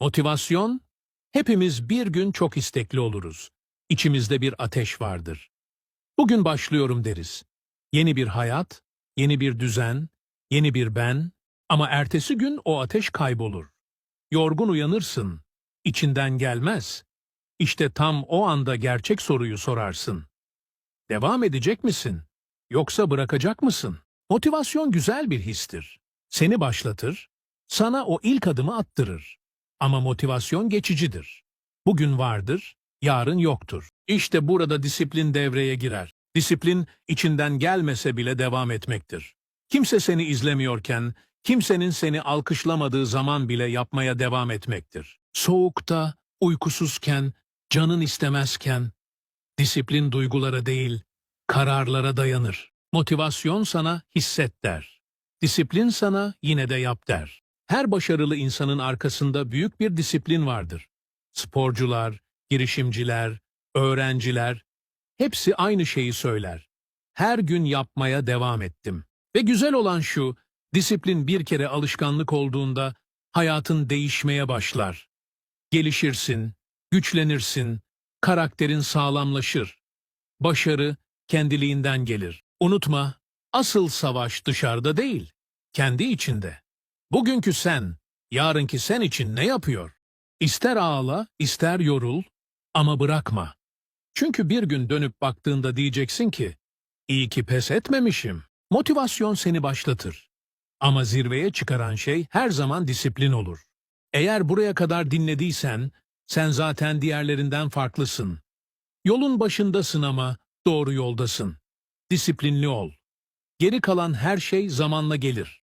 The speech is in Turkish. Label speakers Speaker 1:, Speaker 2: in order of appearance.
Speaker 1: Motivasyon, hepimiz bir gün çok istekli oluruz. İçimizde bir ateş vardır. Bugün başlıyorum deriz. Yeni bir hayat, yeni bir düzen, yeni bir ben ama ertesi gün o ateş kaybolur. Yorgun uyanırsın, içinden gelmez. İşte tam o anda gerçek soruyu sorarsın. Devam edecek misin? Yoksa bırakacak mısın? Motivasyon güzel bir histir. Seni başlatır, sana o ilk adımı attırır. Ama motivasyon geçicidir. Bugün vardır, yarın yoktur. İşte burada disiplin devreye girer. Disiplin içinden gelmese bile devam etmektir. Kimse seni izlemiyorken, kimsenin seni alkışlamadığı zaman bile yapmaya devam etmektir. Soğukta, uykusuzken, canın istemezken, disiplin duygulara değil, kararlara dayanır. Motivasyon sana hisset der. Disiplin sana yine de yap der. Her başarılı insanın arkasında büyük bir disiplin vardır. Sporcular, girişimciler, öğrenciler, hepsi aynı şeyi söyler. Her gün yapmaya devam ettim. Ve güzel olan şu, disiplin bir kere alışkanlık olduğunda hayatın değişmeye başlar. Gelişirsin, güçlenirsin, karakterin sağlamlaşır. Başarı kendiliğinden gelir. Unutma, asıl savaş dışarıda değil, kendi içinde. Bugünkü sen, yarınki sen için ne yapıyor? İster ağla, ister yorul ama bırakma. Çünkü bir gün dönüp baktığında diyeceksin ki, iyi ki pes etmemişim. Motivasyon seni başlatır. Ama zirveye çıkaran şey her zaman disiplin olur. Eğer buraya kadar dinlediysen, sen zaten diğerlerinden farklısın. Yolun başındasın ama doğru yoldasın. Disiplinli ol. Geri kalan her şey zamanla gelir.